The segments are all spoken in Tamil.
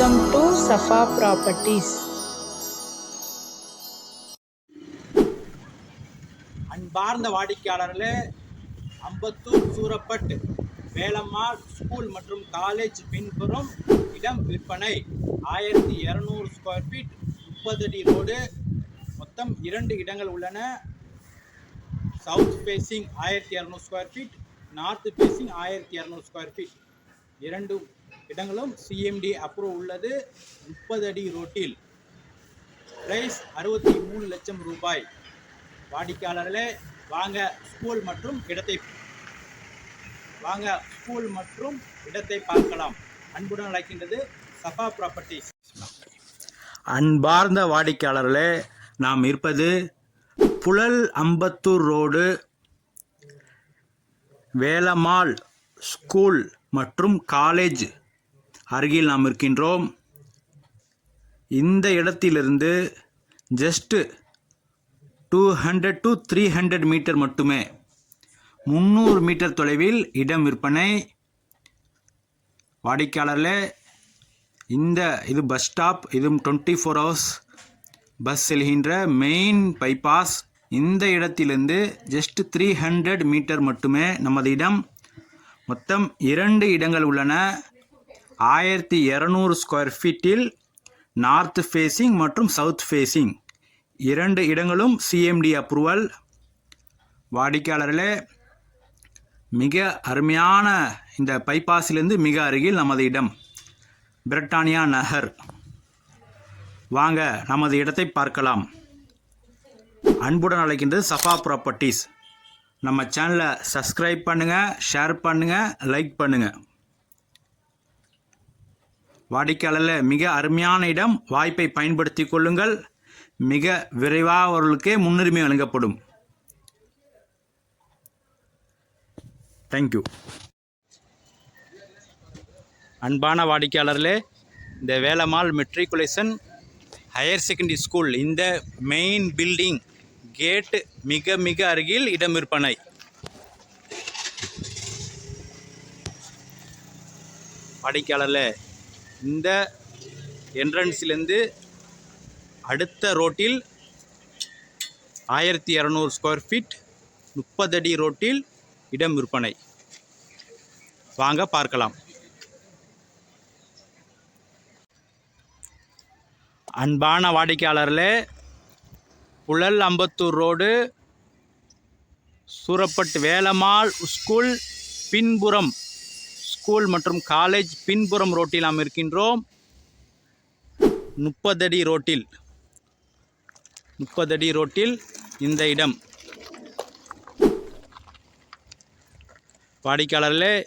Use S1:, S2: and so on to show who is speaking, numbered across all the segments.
S1: வெல்கம் டு சஃபா ப்ராப்பர்ட்டிஸ்
S2: அன்பார்ந்த வாடிக்கையாளர்களே அம்பத்தூர் சூரப்பட் வேலம்மாள் ஸ்கூல் மற்றும் காலேஜ் பின்புறம் இடம் விற்பனை. ஆயிரத்தி இரநூறு ஸ்கொயர் ஃபீட் முப்பது அடி ரோடு மொத்தம் இரண்டு இடங்கள் உள்ளன. சவுத் ஃபேஸிங் ஆயிரத்தி இரநூறு ஸ்கொயர் ஃபீட் நார்த் ஃபேஸிங் ஆயிரத்தி இரநூறு ஸ்கொயர் ஃபீட் இரண்டு இடங்களும் சிஎம்டி அப்ரூவ் உள்ளது முப்பது அடி ரோட்டில். பிரைஸ் அறுபத்தி மூணு லட்சம் ரூபாய். வாடிக்கையாளர்களே வாங்க ஸ்கூல் மற்றும் இடத்தை வாங்க ஸ்கூல் மற்றும் இடத்தை பார்க்கலாம். அன்புடன் அழைக்கின்றது சஃபா ப்ராப்பர்ட்டிஸ் அன்பார்ந்த வாடிக்கையாளர்களே நாம் இருப்பது புழல் அம்பத்தூர் ரோடு வேலமால் ஸ்கூல் மற்றும் காலேஜ் அருகில் நாம் இருக்கின்றோம். இந்த இடத்திலிருந்து just two hundred to three hundred meter மட்டுமே. முந்நூறு மீட்டர் தொலைவில் இடம் விற்பனை. வாடிக்கையாளரில் இந்த இது பஸ் ஸ்டாப் இதுவும் டுவெண்ட்டி ஃபோர் ஹவர்ஸ் பஸ் செல்கின்ற மெயின் பைபாஸ் இந்த இடத்திலிருந்து ஜஸ்ட் த்ரீ ஹண்ட்ரட் மீட்டர் மட்டுமே நமது இடம். மொத்தம் இரண்டு இடங்கள் உள்ளன. ஆயிரத்தி இரநூறு ஸ்கொயர் ஃபீட்டில் நார்த் ஃபேஸிங் மற்றும் சவுத் ஃபேஸிங் இரண்டு இடங்களும் சிஎம்டி அப்ரூவல் வாடிக்கையாளர்களே மிக அருமையான இந்த பைபாஸிலிருந்து மிக அருகில் நமது இடம் பிரிட்டானியா நகர். வாங்க நமது இடத்தை பார்க்கலாம். அன்புடன் அழைக்கின்றது சஃபா ப்ராப்பர்ட்டிஸ் நம்ம சேனலை சப்ஸ்கிரைப் பண்ணுங்கள் ஷேர் பண்ணுங்கள் லைக் பண்ணுங்கள் வாடிக்கையாளரில் மிக அருமையான இடம். வாய்ப்பை பயன்படுத்தி கொள்ளுங்கள். மிக விரைவாக அவர்களுக்கே முன்னுரிமை வழங்கப்படும். தேங்க்யூ அன்பான வாடிக்கையாளர்களே இந்த Velammal matriculation higher secondary school இந்த மெயின் பில்டிங் கேட்டு மிக மிக அருகில் இடம் விற்பனை வாடிக்கையாளர்களே இந்த என்ட்ரன்ஸ்லேருந்து அடுத்த ரோட்டில் ஆயிரத்தி இரநூறு ஸ்கொயர் ஃபீட் முப்பது அடி ரோட்டில் இடம் விற்பனை. வாங்க பார்க்கலாம். அன்பான வாடிக்கையாளர்களே புழல் அம்பத்தூர் ரோடு சூரப்பட்டு வேலம்மாள் ஸ்கூல் பின்புறம் ஸ்கூல் மற்றும் காலேஜ் பின்புறம் ரோட்டில் நாம் இருக்கின்றோம். முப்பதடி ரோட்டில். முப்பதடி ரோட்டில் இந்த இடம். வாடிக்கையாளர்களே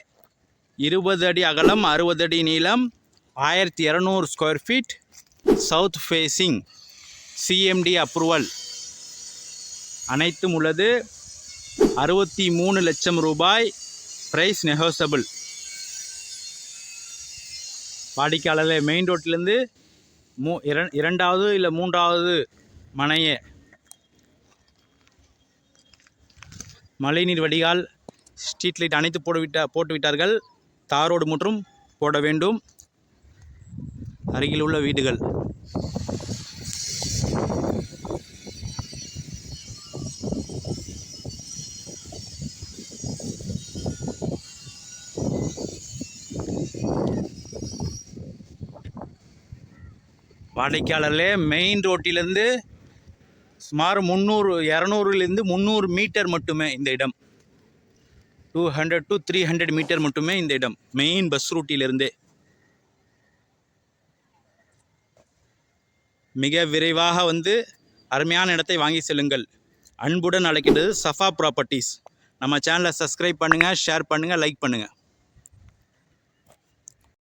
S2: இருபது அடி அகலம் அறுபது அடி நீளம் ஆயிரத்தி இரநூறு square feet south facing CMD approval அனைத்தும் உள்ளது. அறுபத்தி மூணு லட்சம் ரூபாய் ப்ரைஸ் நெகோசபிள் வாடிக்கையாளர் மெயின் ரோட்டிலேருந்து மூ இரண் இரண்டாவது இல்லை மூன்றாவது மனையே. மழைநீர் வடிகால் ஸ்ட்ரீட் லைட் அனைத்து போட்டுவிட்ட போட்டுவிட்டார்கள் தாரோடு மற்றும் போட வேண்டும். அருகில் உள்ள வீடுகள். வாடிக்கையாளர்களே மெயின் ரோட்டிலேருந்து சுமார் முந்நூறு இரநூறுலேருந்து முந்நூறு மீட்டர் மட்டுமே இந்த இடம். Two hundred to three hundred meter மட்டுமே இந்த இடம் மெயின் பஸ் ரூட்டிலிருந்தே மிக விரைவாக வந்து அருமையான இடத்தை வாங்கி செல்லுங்கள். அன்புடன் அழைக்கின்றது சஃபா ப்ராப்பர்ட்டிஸ் நம்ம சேனலை சப்ஸ்கிரைப் பண்ணுங்கள் ஷேர் பண்ணுங்கள் லைக் பண்ணுங்கள்